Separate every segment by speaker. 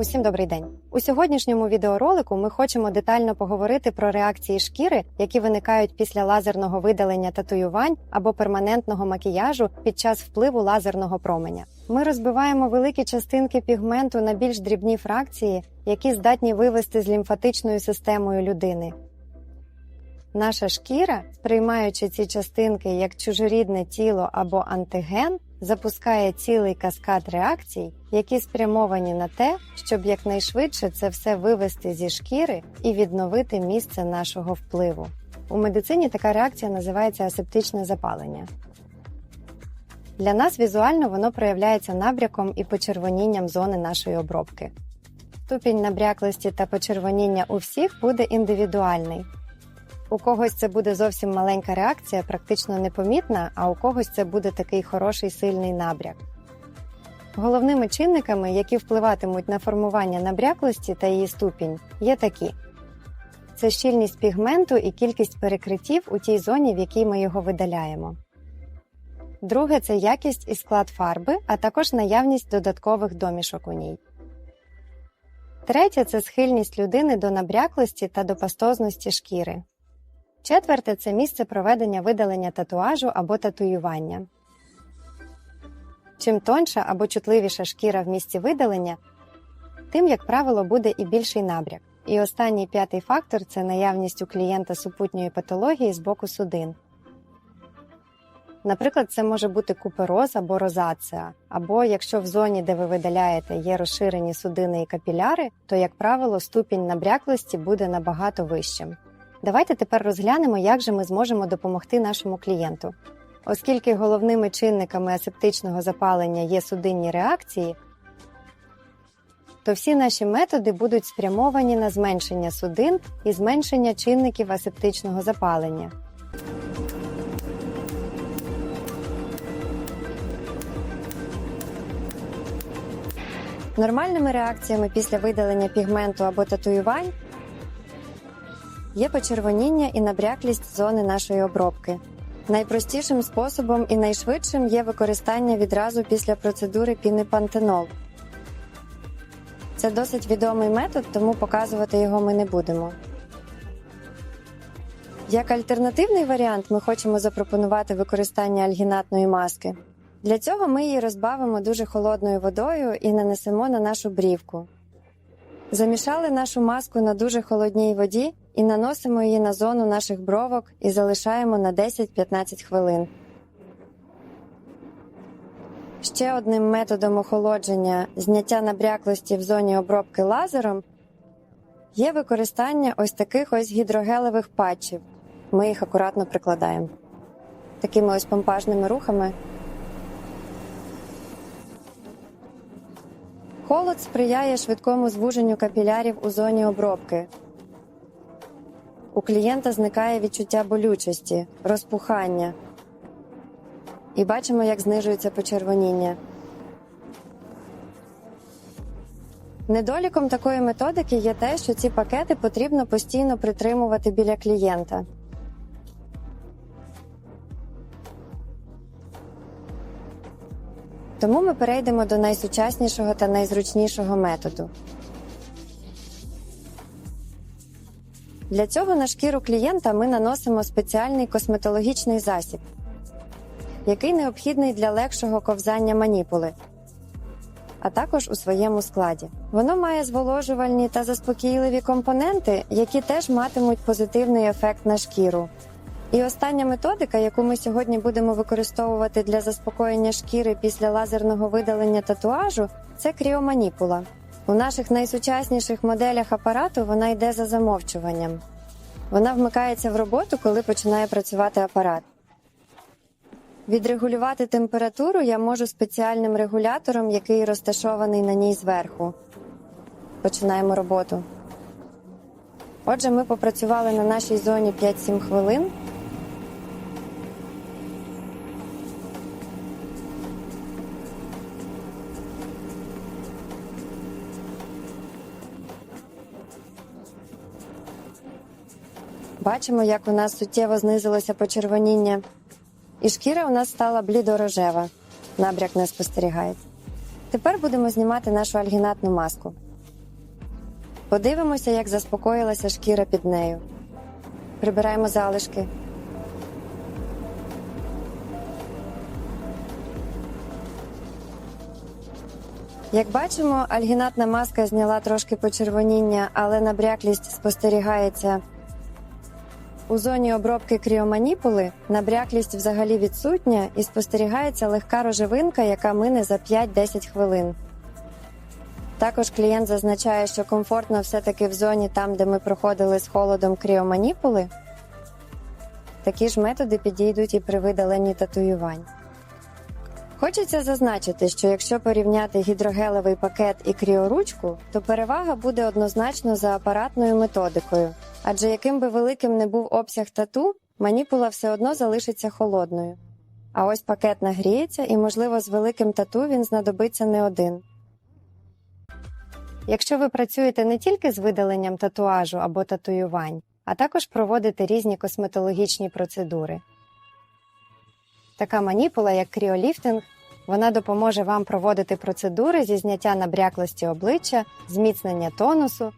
Speaker 1: Усім добрий день. У сьогоднішньому відеоролику ми хочемо детально поговорити про реакції шкіри, які виникають після лазерного видалення татуювань або перманентного макіяжу під час впливу лазерного променя. Ми розбиваємо великі частинки пігменту на більш дрібні фракції, які здатні вивести з лімфатичною системою людини. Наша шкіра, сприймаючи ці частинки як чужорідне тіло або антиген, запускає цілий каскад реакцій, які спрямовані на те, щоб якнайшвидше це все вивести зі шкіри і відновити місце нашого впливу. У медицині така реакція називається асептичне запалення. Для нас візуально воно проявляється набряком і почервонінням зони нашої обробки. Ступінь набряклості та почервоніння у всіх буде індивідуальний. У когось це буде зовсім маленька реакція, практично непомітна, а у когось це буде такий хороший сильний набряк. Головними чинниками, які впливатимуть на формування набряклості та її ступінь, є такі: це щільність пігменту і кількість перекриттів у тій зоні, в якій ми його видаляємо. Друге це якість і склад фарби, а також наявність додаткових домішок у ній. Третє це схильність людини до набряклості та до пастозності шкіри. Четверте це місце проведення видалення татуажу або татуювання. Чим тонша або чутливіша шкіра в місці видалення, тим, як правило, буде і більший набряк. І останній п'ятий фактор це наявність у клієнта супутньої патології з боку судин. Наприклад, це може бути купероз або розація, або якщо в зоні, де ви видаляєте, є розширені судини і капіляри, то, як правило, ступінь набряклості буде набагато вищим. Давайте тепер розглянемо, як же ми зможемо допомогти нашому клієнту. Оскільки головними чинниками асептичного запалення є судинні реакції, то всі наші методи будуть спрямовані на зменшення судин і зменшення чинників асептичного запалення. Нормальними реакціями після видалення пігменту або татуювань є почервоніння і набряклість зони нашої обробки. Найпростішим способом і найшвидшим є використання відразу після процедури пінепантенол. Це досить відомий метод, тому показувати його ми не будемо. Як альтернативний варіант ми хочемо запропонувати використання альгінатної маски. Для цього ми її розбавимо дуже холодною водою і нанесемо на нашу брівку. Замішали нашу маску на дуже холодній воді і наносимо її на зону наших бровок і залишаємо на 10-15 хвилин. Ще одним методом охолодження зняття набряклості в зоні обробки лазером є використання ось таких ось гідрогелевих патчів. Ми їх акуратно прикладаємо. Такими ось помпажними рухами. Холод сприяє швидкому звуженню капілярів у зоні обробки. У клієнта зникає відчуття болючості, розпухання. І бачимо, як знижується почервоніння. Недоліком такої методики є те, що ці пакети потрібно постійно притримувати біля клієнта. Тому ми перейдемо до найсучаснішого та найзручнішого методу. Для цього на шкіру клієнта ми наносимо спеціальний косметологічний засіб, який необхідний для легшого ковзання маніпули, а також у своєму складі. Воно має зволожувальні та заспокійливі компоненти, які теж матимуть позитивний ефект на шкіру. І остання методика, яку ми сьогодні будемо використовувати для заспокоєння шкіри після лазерного видалення татуажу, це кріоманіпула. У наших найсучасніших моделях апарату вона йде за замовчуванням. Вона вмикається в роботу, коли починає працювати апарат. Відрегулювати температуру я можу спеціальним регулятором, який розташований на ній зверху. Починаємо роботу. Отже, ми попрацювали на нашій зоні 5-7 хвилин. Бачимо, як у нас суттєво знизилося почервоніння, і шкіра у нас стала блідорожева. Набряк не спостерігається. Тепер будемо знімати нашу альгінатну маску. Подивимося, як заспокоїлася шкіра під нею. Прибираємо залишки. Як бачимо, альгінатна маска зняла трошки почервоніння, але набряклість спостерігається. У зоні обробки кріоманіпули набряклість взагалі відсутня і спостерігається легка рожевинка, яка мине за 5-10 хвилин. Також клієнт зазначає, що комфортно все-таки в зоні там, де ми проходили з холодом кріоманіпули. Такі ж методи підійдуть і при видаленні татуювань. Хочеться зазначити, що якщо порівняти гідрогелевий пакет і кріоручку, то перевага буде однозначно за апаратною методикою, адже яким би великим не був обсяг тату, маніпула все одно залишиться холодною. А ось пакет нагріється і, можливо, з великим тату він знадобиться не один. Якщо ви працюєте не тільки з видаленням татуажу або татуювань, а також проводите різні косметологічні процедури. Така маніпула, як кріоліфтинг, вона допоможе вам проводити процедури зі зняття набряклості обличчя, зміцнення тонусу,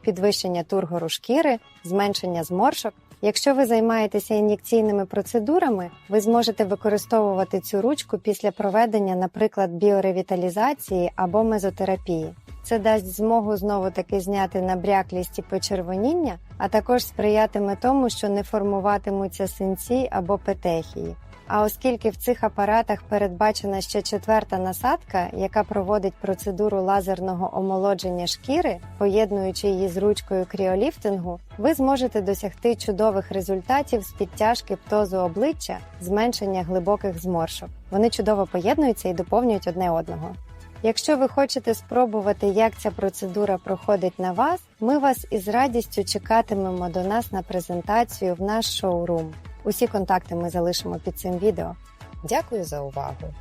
Speaker 1: підвищення тургору шкіри, зменшення зморшок. Якщо ви займаєтеся ін'єкційними процедурами, ви зможете використовувати цю ручку після проведення, наприклад, біоревіталізації або мезотерапії. Це дасть змогу знову таки зняти набряклість і почервоніння, а також сприятиме тому, що не формуватимуться синці або петехії. А оскільки в цих апаратах передбачена ще четверта насадка, яка проводить процедуру лазерного омолодження шкіри, поєднуючи її з ручкою кріоліфтингу, ви зможете досягти чудових результатів з підтяжки птозу обличчя, зменшення глибоких зморшок. Вони чудово поєднуються і доповнюють одне одного. Якщо ви хочете спробувати, як ця процедура проходить на вас, ми вас із радістю чекатимемо до нас на презентацію в наш шоурум. Усі контакти ми залишимо під цим відео. Дякую за увагу!